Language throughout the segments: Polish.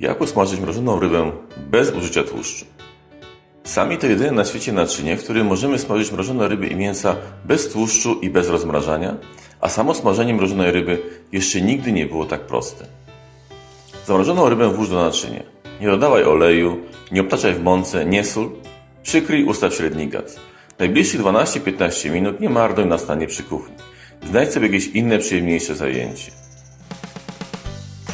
Jak usmażyć mrożoną rybę bez użycia tłuszczu? Sami to jedyne na świecie naczynie, w którym możemy smażyć mrożone ryby i mięsa bez tłuszczu i bez rozmrażania, a samo smażenie mrożonej ryby jeszcze nigdy nie było tak proste. Zamrożoną rybę włóż do naczynia. Nie dodawaj oleju, nie obtaczaj w mące, nie sól. Przykryj, ustaw średni gaz. Najbliższych 12-15 minut nie marnuj na stanie przy kuchni. Znajdź sobie jakieś inne, przyjemniejsze zajęcie.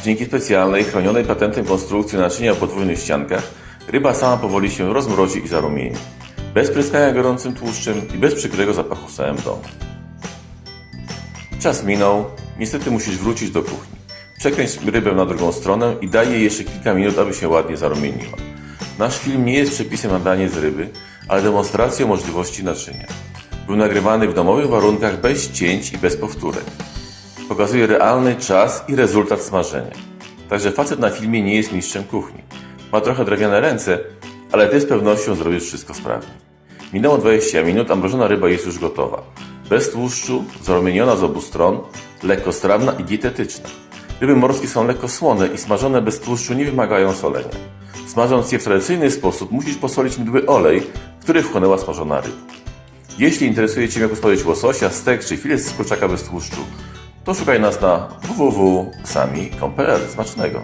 Dzięki specjalnej, chronionej patentem konstrukcji naczynia o podwójnych ściankach, ryba sama powoli się rozmrozi i zarumieni. Bez pryskania gorącym tłuszczem i bez przykrego zapachu w domu. Czas minął, niestety musisz wrócić do kuchni. Przekręć rybę na drugą stronę i daj jej jeszcze kilka minut, aby się ładnie zarumieniła. Nasz film nie jest przepisem na danie z ryby, ale demonstracją możliwości naczynia. Był nagrywany w domowych warunkach bez cięć i bez powtórek. Pokazuje realny czas i rezultat smażenia. Także facet na filmie nie jest mistrzem kuchni. Ma trochę drewniane ręce, ale ty z pewnością zrobisz wszystko sprawnie. Minęło 20 minut, a mrożona ryba jest już gotowa. Bez tłuszczu, zarumieniona z obu stron, lekkostrawna i dietetyczna. Ryby morskie są lekko słone i smażone bez tłuszczu nie wymagają solenia. Smażąc je w tradycyjny sposób, musisz posolić mdły olej, który wchłonęła smażona ryba. Jeśli interesuje Cię, jak usmażyć łososia, stek czy filet z kurczaka bez tłuszczu, to szukaj nas na www.sami.pl. Smacznego!